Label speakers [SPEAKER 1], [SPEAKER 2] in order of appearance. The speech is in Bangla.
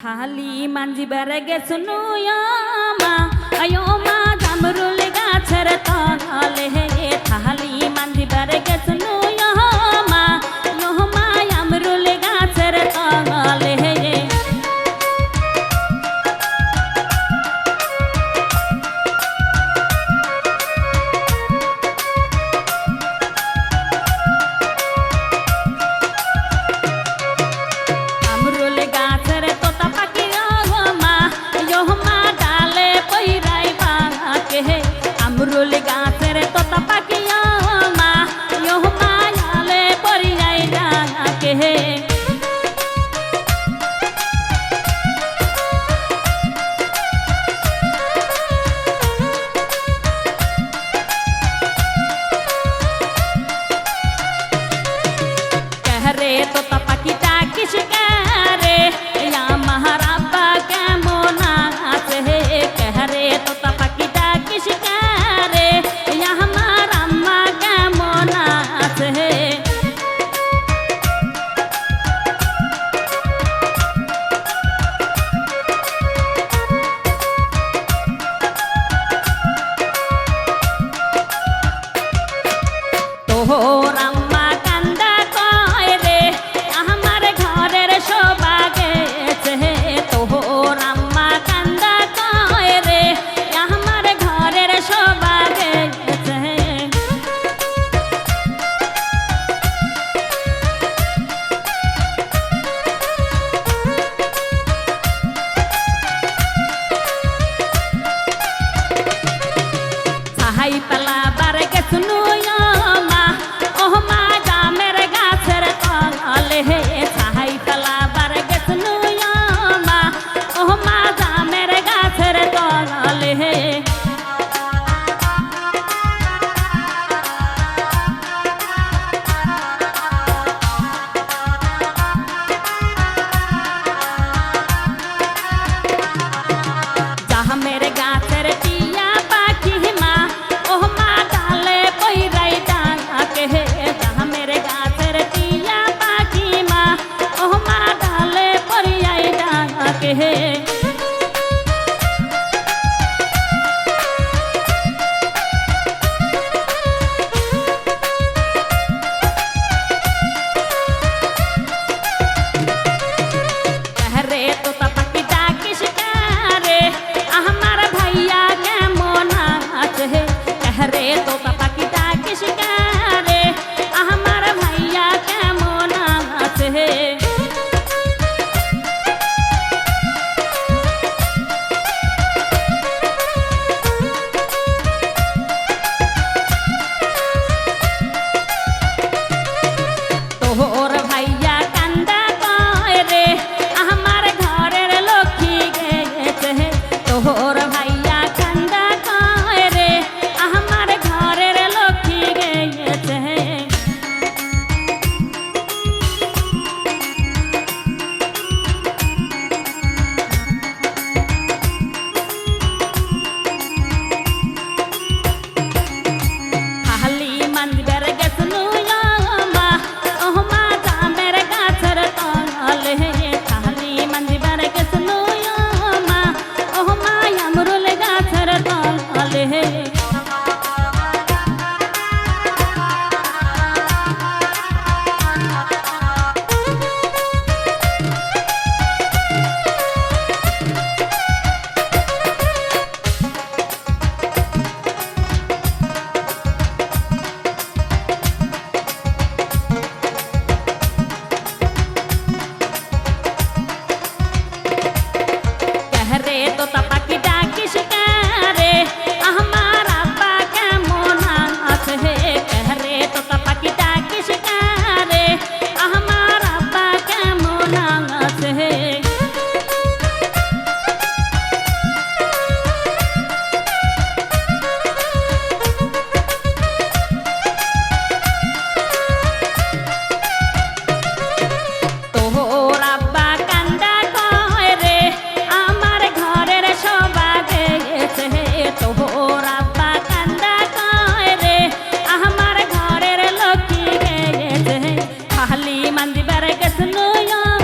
[SPEAKER 1] থালি মাঞ্জিবার গেছনু মা আয়ো মা জামরুল গাছের তলে থালি mandi bara kasnoya